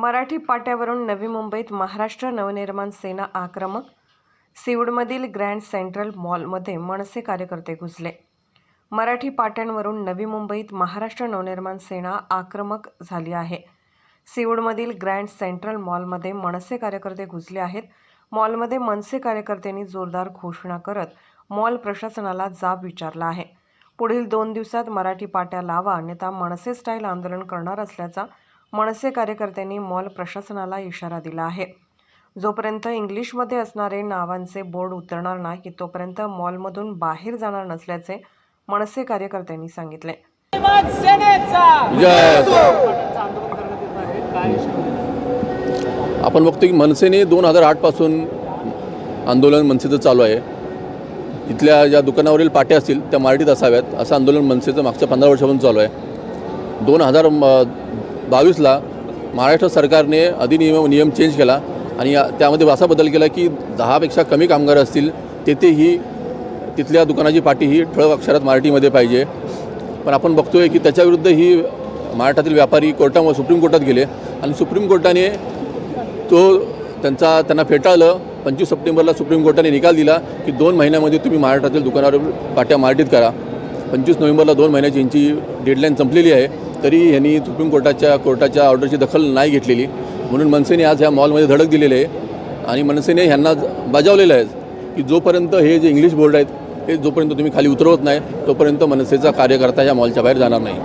मराठी पाट्यावरून नवी मुंबईत महाराष्ट्र नवनिर्माण सेना आक्रमक सिवडमधील ग्रँड सेंट्रल मॉलमध्ये मनसे कार्यकर्ते घुसले. मराठी पाट्यांवरून नवी मुंबईत महाराष्ट्र नवनिर्माण सेना आक्रमक झाली आहे. सिवडमधील ग्रँड सेंट्रल मॉलमध्ये मनसे कार्यकर्ते घुसले आहेत. मॉलमध्ये मनसे कार्यकर्त्यांनी जोरदार घोषणा करत मॉल प्रशासनाला जाब विचारला आहे. पुढील दोन दिवसात मराठी पाट्या लावा अन्यथा मनसे स्टाईल आंदोलन करणार असल्याचा मनसे कार्यकर्त्यांनी मॉल प्रशासनाला इशारा दिला आहे. जोपर्यंत इंग्लिशमध्ये असणारे नावांचे बोर्ड उतरणार नाही तोपर्यंत मॉलमधून बाहेर जाणार नसल्याचे मनसे कार्यकर्त्यांनी सांगितले. आपण बघतो की मनसेने दोन हजार आठपासून आंदोलन मनसेचं चालू आहे. इथल्या ज्या दुकानावरील पाट्या असतील त्या मराठीत असाव्यात असं आंदोलन मनसेचं मागच्या पंधरा वर्षापासून चालू आहे. दोन हजार बावीसला महाराष्ट्र सरकारने अधिनियम नियम चेंज केला आणि या- त्यामध्ये असा बदल केला की दहापेक्षा कमी कामगार असतील तेथेही तिथल्या दुकानाची पाटी ही ठळक अक्षरात मराठीमध्ये पाहिजे. पण आपण बघतोय की त्याच्याविरुद्ध ही महाराष्ट्रातील व्यापारी कोर्टामुळे सुप्रीम कोर्टात गेले आणि सुप्रीम कोर्टाने तो त्यांचा त्यांना फेटाळलं. पंचवीस सप्टेंबरला सुप्रीम कोर्टाने निकाल दिला की दोन महिन्यामध्ये तुम्ही महाराष्ट्रातील दुकानावर पाट्या मराठीत करा. पंचवीस नोव्हेंबरला दोन महिन्याची यांची डेडलाईन संपलेली आहे. तरी यांनी सुप्रीम कोर्टाच्या कोर्टाच्या ऑर्डरची दखल नाही घेतलेली. म्हणून मनसेने आज ह्या मॉलमध्ये धडक दिलेली आहे. आणि मनसेने ह्यांना बजावलेलं आहे की जोपर्यंत हे जे इंग्लिश बोर्ड आहेत ते जोपर्यंत तुम्ही खाली उतरवत नाही तोपर्यंत मनसेचा कार्यकर्ता या मॉलच्या बाहेर जाणार नाही.